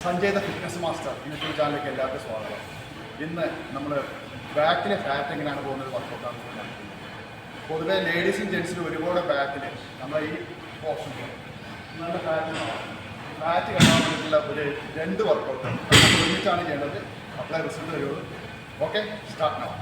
Sanjay the fitness master YouTube ചാനലിലേക്ക് എല്ലാവർക്കും സ്വാഗതം. ഇന്ന് നമ്മൾ ബാക്കിലെ ഫാറ്റ് എങ്ങനെയാണ് പോകുന്നത് വർക്കൗട്ടാണ് പൊതുവേ ലേഡീസും ജെൻസിനും ഒരുപാട് ബാക്കിൽ നമ്മൾ ഈ ഓപ്ഷൻ നല്ല ഫാറ്റ് ഫാറ്റ് കാണാൻ വേണ്ടിയിട്ടുള്ള ഒരു രണ്ട് വർക്കൗട്ട് ഒരുമിച്ചാണ് ചെയ്യേണ്ടത്. അപ്ലൈ റിസൾട്ട് വരുള്ളൂ. ഓക്കെ സ്റ്റാർട്ട് ആവാം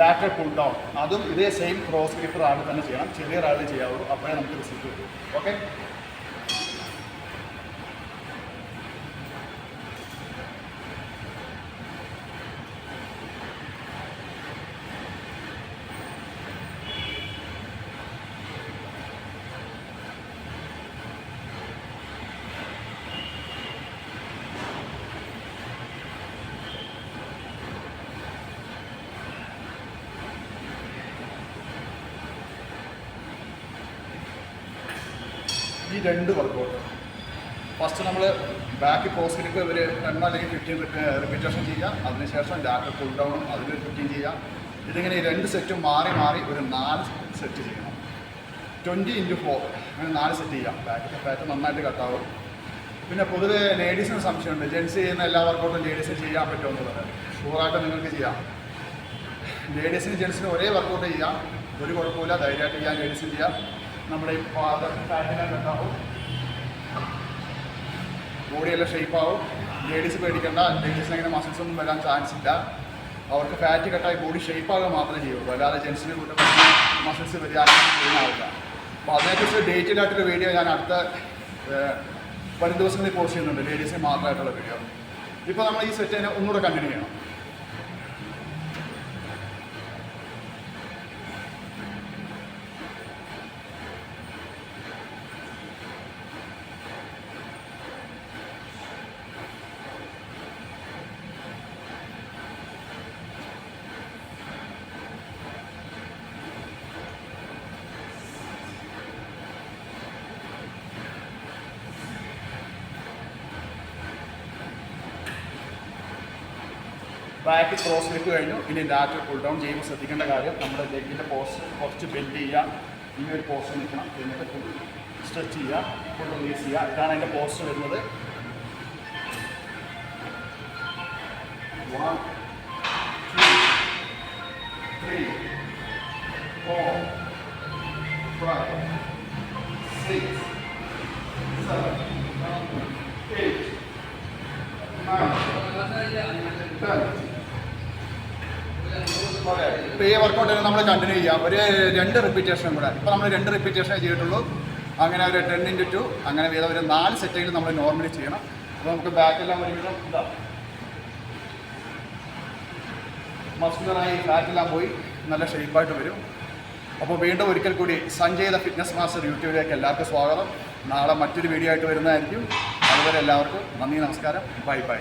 ലാറ്റർ പുൾ ഡൗൺ അതും ഇതേ സെയിം ക്രോസ് ഗ്രിപ്പർ ആൾ തന്നെ ചെയ്യണം. ചെറിയ ആൾ ചെയ്യാവുള്ളൂ. അപ്പോഴേ നമുക്ക് റിസൾട്ട് കിട്ടും. ഓക്കെ ഈ രണ്ട് വർക്കൗട്ട് ഫസ്റ്റ് നമ്മൾ ബാക്ക് പോസ്റ്റിലേക്ക് ഇവർ ടെൻ അല്ലെങ്കിൽ ഫിഫ്റ്റീൻ റിപ്പീറ്റേഷൻ ചെയ്യുക. അതിനുശേഷം ലാറ്റർ പുൾ ഡൗണും അതിൽ ഫിഫ്റ്റീൻ ചെയ്യാം ഇതിങ്ങനെ രണ്ട് സെറ്റും മാറി മാറി ഒരു നാല് സെറ്റ് ചെയ്യണം. ട്വന്റി ഇന്റു ഫോർ അങ്ങനെ നാല് സെറ്റ് ചെയ്യാം ബാക്കിന്റെ ഫാറ്റ് നന്നായിട്ട് കട്ടാവും പിന്നെ പൊതുവെ ലേഡീസിന് സംശയമുണ്ട്. ജെൻസ് ചെയ്യുന്ന എല്ലാ വർക്കൗട്ടും ലേഡീസിന് ചെയ്യാൻ പറ്റുമെന്നുള്ളത് ഷുവറായിട്ട് നിങ്ങൾക്ക് ചെയ്യാം. ലേഡീസിന് ജെൻസിന് ഒരേ വർക്കൗട്ട് ചെയ്യാം ഒരു കുഴപ്പമില്ല ധൈര്യമായിട്ട് ചെയ്യാം. ലേഡീസിന് ചെയ്യാം. നമ്മുടെ ഈ ഫാറ്റിനെ കട്ടാവും ബോഡിയെല്ലാം ഷേപ്പ് ആവും. ലേഡീസ് പേടിക്കണ്ട. ലേഡീസിന് അങ്ങനെ മസിൽസ് ഒന്നും വരാൻ ചാൻസ് ഇല്ല. അവർക്ക് ഫാറ്റ് കട്ടായി ബോഡി ഷേപ്പ് ആകുക മാത്രമേ ചെയ്യുള്ളൂ. അല്ലാതെ ജെൻസിന് കൂടെ മസിൽസ് വരികയാവില്ല അപ്പോൾ അതിനെക്കുറിച്ച് ഡേറ്റഡ് ആയിട്ടൊരു വീഡിയോ ഞാൻ അടുത്ത വരും ദിവസങ്ങളിൽ പോസ്റ്റ് ചെയ്യുന്നുണ്ട്. ലേഡീസിന് മാത്രമായിട്ടുള്ള വീഡിയോ ഇപ്പോൾ നമ്മൾ ഈ സെറ്റ് ഒന്നുകൂടെ കണ്ടിന്യൂ ചെയ്യണം. ബാക്ക് ക്രോസ് ലിപ്പ് കഴിഞ്ഞു. ഇനി ലാറ്റ് പുൾ ഡൗൺ ചെയ്യുമ്പോൾ ശ്രദ്ധിക്കേണ്ട കാര്യം നമ്മുടെ ലെഗിന്റെ പോസ്റ്റ് കുറച്ച് ബെൻഡ് ചെയ്യുക. ഈ ഒരു പോസ്റ്റ് നിൽക്കണം. എന്നിട്ട് ഫുൾ സ്ട്രെച്ച് ചെയ്യുക. ഫുൾ റിലീസ് ചെയ്യുക. ഇതാണ് അതിന്റെ പോസ്റ്റ് വരുന്നത്. One, two, three, four, five, six, seven, eight, nine, ഇപ്പോൾ ഈ വർക്കൗട്ട് നമ്മൾ കണ്ടിന്യൂ ചെയ്യാം. ഒരു രണ്ട് റിപ്പീറ്റേഷൻ കൂടെ. ഇപ്പോൾ നമ്മൾ രണ്ട് റിപ്പീറ്റേഷനേ ചെയ്തിട്ടുള്ളൂ. അങ്ങനെ ഒരു ടെൻ ഇന്റു ടു അങ്ങനെ വീതം ഒരു നാല് സെറ്റെങ്കിലും നമ്മൾ നോർമലി ചെയ്യണം. അപ്പോൾ നമുക്ക് ബാക്കെല്ലാം ഒരുവിധം ഇതാ. മസ്കുലറായി ഫാറ്റെല്ലാം പോയി. നല്ല ഷേപ്പായിട്ട് വരും. അപ്പോൾ വീണ്ടും ഒരിക്കൽ കൂടി സഞ്ജയ് ദ ഫിറ്റ്നസ് മാസ്റ്റർ യൂട്യൂബിലേക്ക് എല്ലാവർക്കും സ്വാഗതം. നാളെ മറ്റൊരു വീഡിയോ ആയിട്ട് വരുന്നതായിരിക്കും. അതുവരെ എല്ലാവർക്കും നന്ദി നമസ്കാരം. Bye bye.